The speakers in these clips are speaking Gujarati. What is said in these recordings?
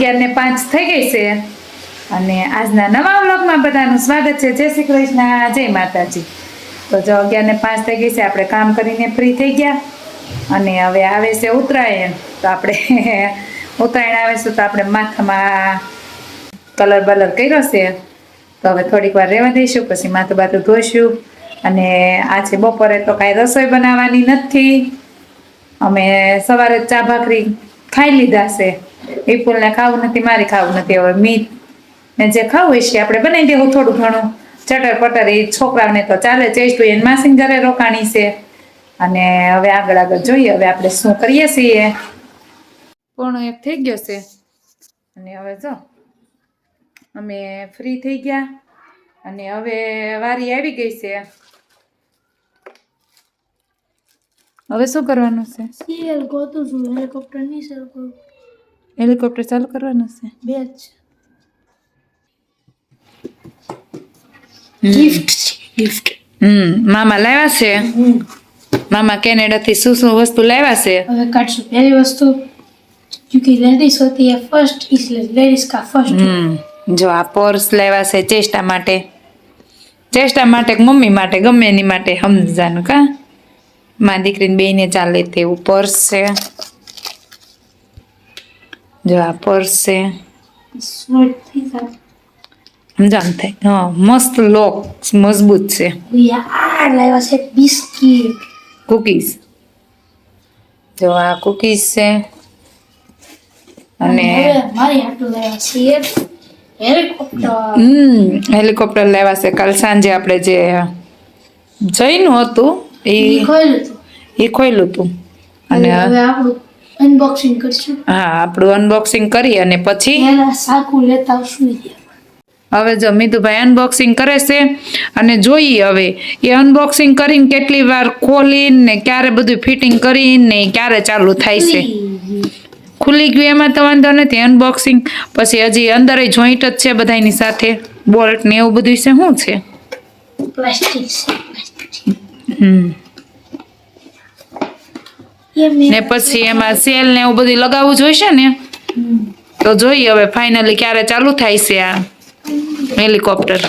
અગિયાર ને પાંચ થઈ ગઈ છે. અને આજના નવા વ્લોગમાં બધાનું સ્વાગત છે. જય શ્રી કૃષ્ણ. જય માતાજી. તો જો અગિયાર ને પાંચ થઈ ગઈ છે, આપણે કામ કરીને ફ્રી થઈ ગયા. અને હવે આવે છે ઉત્તરાયણ. તો આપણે ઉત્તરાયણ આવે તો આપણે માથામાં કલર બલર કર્યો છે. તો હવે થોડીક વાર રહેવા દઈશું, પછી માથું બાથું ધોઈશું. અને આ છે બપોરે તો કાંઈ રસોઈ બનાવવાની નથી. અમે સવારે ચા ભાખરી ખાઈ લીધા છે. વિપુલને ખાવું નથી મારે ખાવું નથી. હવે મીત ને જે ખાવું હશે આપણે બનાવી દેવું થોડું ઘણું. ચટર પટર એ છોકરાઓને તો ચાલે ચેસ્ટું એને માસીન ઘરે રોકાણી છે. અને હવે આગળ આગળ જોઈએ હવે આપણે શું કરીએ છીએ. પૂર્ણ એક થઈ ગયો છે. અને હવે જો અમે ફ્રી થઈ ગયા. અને હવે વારી આવી ગઈ છે. હવે શું કરવાનું છે? સીએલ ગોતું છું હેલિકોપ્ટરની સર કરું. હેલિકોપ્ટર ચાલુ કરવાનું છે બે જ ગિફ્ટ ગિફ્ટ હમ મામા લાવ્યા છે મામા કેનેડાથી શું શું વસ્તુ લાવ્યા છે હવે કાઢશું પહેલી વસ્તુ ક્યુંકિ લેડીઝ હોતી હે ફર્સ્ટ ઇસલિए લેડીઝ કા ફર્સ્ટ જો આ પર્સ લાવ્યા છે ચેષ્ટા માટે ચેષ્ટા માટે મમ્મી માટે ગમે એની માટે સમજાનું કા માં દીકરીને બેને ચાલે તેવું પર્સ છે જો આ પર્સ છે મસ્ત લોક મજબૂત છે બિસ્કીટ કુકીઝ જો આ કુકીઝ છે અને હેલિકોપ્ટર લેવા છે કાલ સાંજે આપણે જે જઈનું હતું એ ખોયલું હતું અને હવે આપણું અનબોક્સિંગ કરશું. હા આપણું અનબોક્સિંગ કરી અને પછી સાકુ લેતા આવશું હવે જો મીતુભાઈ અનબોક્સિંગ કરે છે અને જોઈએ હવે એ અનબોક્સિંગ કરીને કેટલી વાર ખોલીને ને ક્યારે બધું ફિટિંગ કરીને ક્યારે ચાલુ થાય છે. ખુલી ગયું. એમાં તો વાંધો નથી અનબોક્સિંગ પછી હજી અંદર જોઈન્ટ જ છે બધાની સાથે. બોલ્ટ ને એવું બધું છે શું છે? પ્લાસ્ટિક હમ. ને પછી એમાં સેલ ને એવું બધું લગાવવું જોઈશે ને તો જોઈએ હવે ફાઇનલી ક્યારે ચાલુ થાય છે આ હેલિકોપ્ટર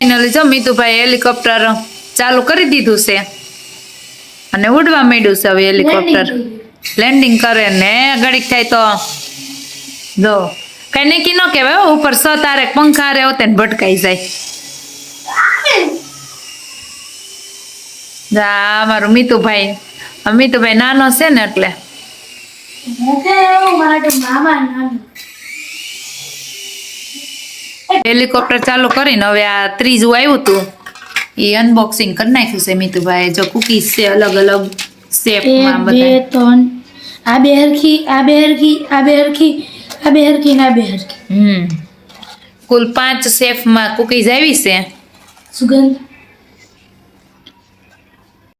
ફાઇનલી જો મીતુભાઈ હેલિકોપ્ટર ચાલુ કરી દીધું છે. અને ઉડવા માંડ્યું છે હવે હેલિકોપ્ટર લેન્ડિંગ કરે ને ઘડીક થાય તો જો. કઈ નક્કી ન કહેવાય ઉપર સ તારે પંખા રહ્યો તેને ભટકાઈ જાય. જા મારું મીતુભાઈ. આ મીતુભાઈ નાનો છે ને એટલે. હેલિકોપ્ટર ચાલુ કરીને હવે આ ત્રીજું આવ્યું હતું એ અનબોક્સિંગ કરી નાખ્યું છે મીતુભાઈ જો કુકીઝ છે અલગ અલગ શેપમાં બધા ત્રણ. આ બે હરખી આ બે હરખી આ બે હરખી. આ બે હરખી ના બે હરખી. હમ. કુલ પાંચ શેફમાં કુકીઝ આવી છે. સુગંધ.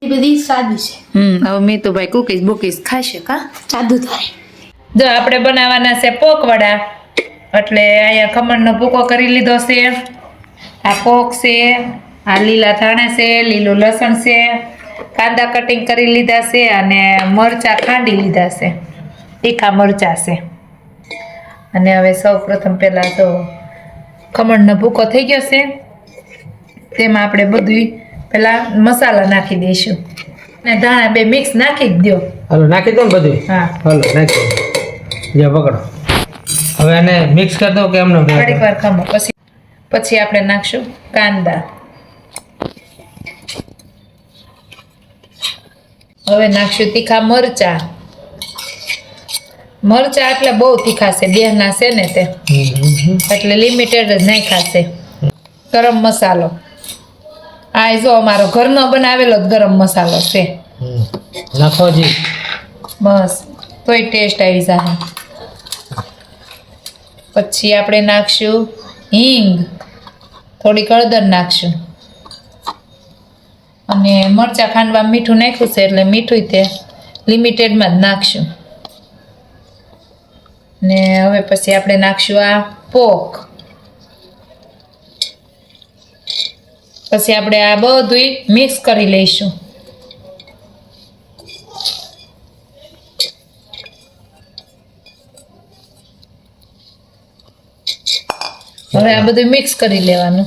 એ બધી સાદી છે. હમ હવે મીતુભાઈ કુકીઝ બુકીઝ ખાશે કા? સાદું થાય. જો આપણે બનાવવાના છે પોકવડા એટલે અહીંયા ખમણનો ભૂકો કરી લીધો છે. આ પોક છે આ લીલા ધાણા છે લીલું લસણ છે. કાંદા કટિંગ કરી લીધા છે અને મરચાં ખાંડી લીધા છે. તીખા મરચાં છે. અને હવે સૌ પ્રથમ પહેલાં તો ખમણનો ભૂકો થઈ ગયો છે. તેમાં આપણે બધું પહેલાં મસાલા નાખી દઈશું. અને ધાણા બે મિક્સ નાખી જ દો હલો નાખી દો ને બધું હા. હલો નાખી જો પકડો. હવે એને મિક્સ કરી દો કે એમનો થોડીક વાર ખમો. પછી પછી આપણે નાખશું કાંદા. હવે નાખશું તીખા મરચા. મરચા એટલે બહુ તીખાશે બેહના છે ને તે. એટલે લિમિટેડ જ નહીં ખાશે ગરમ મસાલો. આ જો અમારો ઘરનો બનાવેલો જ ગરમ મસાલો છે. નાખો જી. બસ તોય ટેસ્ટ આવી જાય પછી આપણે નાખશું હિંગ. થોડી હળદર નાખશું. અને મરચાં ખાંડવા મીઠું નાખ્યું છે એટલે મીઠું તે લિમિટેડમાં જ નાખશું. ને હવે પછી આપણે નાખશું આ પોક. પછી આપણે આ બધું મિક્સ કરી લઈશું. હવે આ બધું મિક્સ કરી લેવાનું.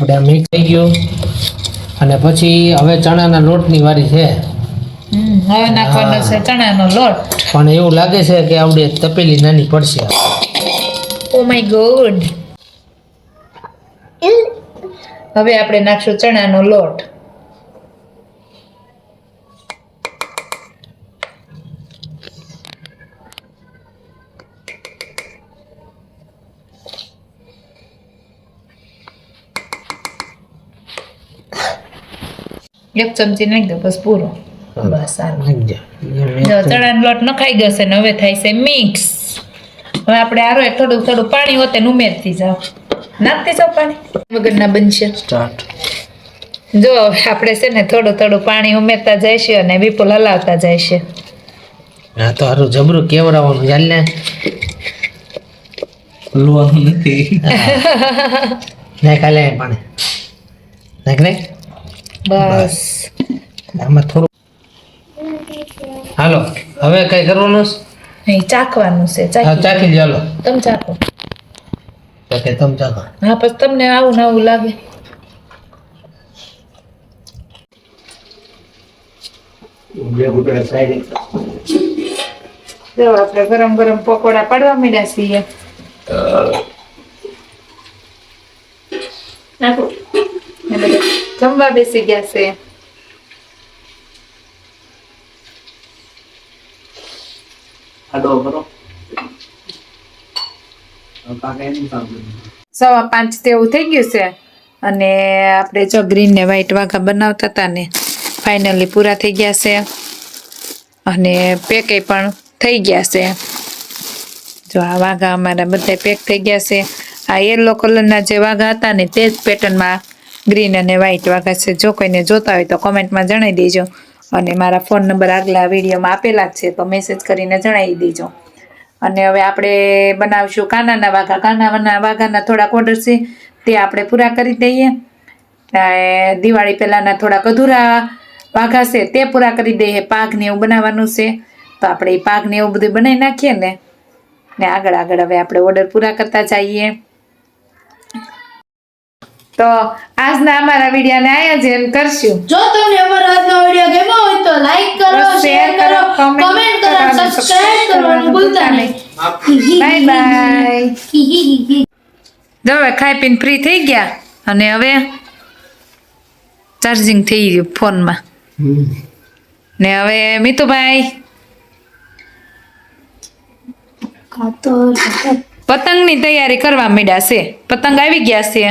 આપણે આ મિક્સ થઈ ગયું. અને પછી હવે ચણાના લોટની વારી છે. હમ, હવે નાખવાનો છે ચણાનો લોટ. પણ એવું લાગે છે કે આવડે તપેલી નાની પડશે. ઓ માય ગોડ હવે આપણે નાખશું ચણાનો લોટ. એક ચમચી નાખી દો બસ પૂરો. બસ સારું. ચણાનો લોટ નખાઈ ગયો છે ને હવે થાય છે મિક્સ. હવે આપણે આરો થોડું થોડું પાણી હોતે ઉમેરતી જાઓ. નાખતી જાઓ પાણી. વગરના બનશે. સ્ટાર્ટ જો આપણે છે ને થોડું થોડું પાણી ઉમેરતા જઈશું અને વિપુલ હલાવતા જઈશું આ તો હારું જબરું કેવડાવવાનું ચાલ ને? બોલવાનું નથી. નાખ હાલે પાણી. નાખ નાખ. બસ. આમાં થોડું હાલો હવે કઈ કરવાનું છે? અહીં ચાખવાનું છે ચાખી લ્યો હાલો. તમે ચાખો. તો કે તમે ચાખો. હા પછી તમને આવું ને આવું લાગે. જો આપણે ગરમ ગરમ પકોડા પાડવા માંડ્યા છીએ. નાખો. જમવા બેસી ગયા છે. સવા પાંચ તેવું થઈ ગયું છે. અને આપણે જો ગ્રીન ને વ્હાઈટ વાઘા બનાવતા હતા ને ફાઇનલી પૂરા થઈ ગયા છે. અને પેકે પણ થઈ ગયા છે. જો આ વાઘા અમારા બધા પેક થઈ ગયા છે. આ યલો કલરના જે વાઘા હતા ને તે જ પેટર્નમાં ગ્રીન અને વ્હાઈટ વાઘા છે. જો કોઈને જોતા હોય તો કોમેન્ટમાં જણાવી દેજો. અને મારા ફોન નંબર આગલા વિડીયોમાં આપેલા છે, તો મેસેજ કરીને જણાવી દેજો. અને હવે આપણે બનાવશું કાનાના વાઘા. કાનાના વાઘાના થોડાક ઓર્ડર છે, તે આપણે પૂરા કરી દઈએ. દિવાળી પહેલાંના થોડાક અધૂરા વાઘા છે, તે પૂરા કરી દઈએ. પાક ને એવું બનાવવાનું છે. તો આપણે એ પાક ને એવું બધું બનાવી નાખીએ ને. ને આગળ આગળ હવે આપણે ઓર્ડર પૂરા કરતા જઈએ. તો આજના અમારા વિડીયોને આયોજન કરશું. જો તમને અમારો આજનો વીડિયો ગમ્યો હોય તો લાઈક કરો શેર કરો કમેન્ટ કરો સબસ્ક્રાઇબ કરવાનું ભૂલતા નહીં. બાય બાય જો હવે ખાઈ પીને ફ્રી થઈ ગયા અને હવે ચાર્જિંગ થઈ ગયું ફોનમાં. ને હવે મિતુભાઈ. પતંગની તૈયારી કરવા માંડ્યા છે. પતંગ આવી ગયા છે.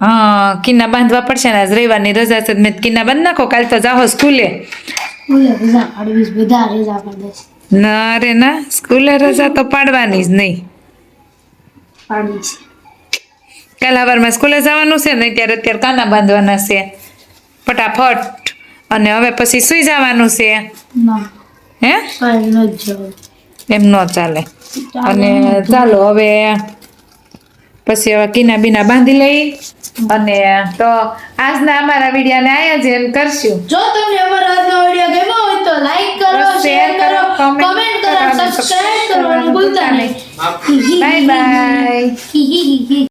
હા કિન્ના બાંધવા પડશે ને આજ રવિવારની રજા છે મેં કિન્ના બાંધ નાખો કાલ તો જાઓ સ્કૂલે. ના રે ના સ્કૂલે રજા તો પાડવાની જ નહીં. કાલ સવારમાં સ્કૂલે જવાનું છે ને ત્યારે અત્યારે કાના બાંધવાના છે? ફટાફટ. અને હવે પછી સુઈ જવાનું છે? હે? એમ ન ચાલે. અને ચાલો હવે પછી હવે કિના બીના બાંધી લઈ અને તો આજના અમારા વિડીયોને આયોજન કરશું. જો તમને અમારો આજનો વીડિયો ગમ્યો હોય તો લાઈક કરો શેર કરો કમેન્ટ કરો સબસ્ક્રાઇબ કરવાનું ભૂલતા નહીં. Bye bye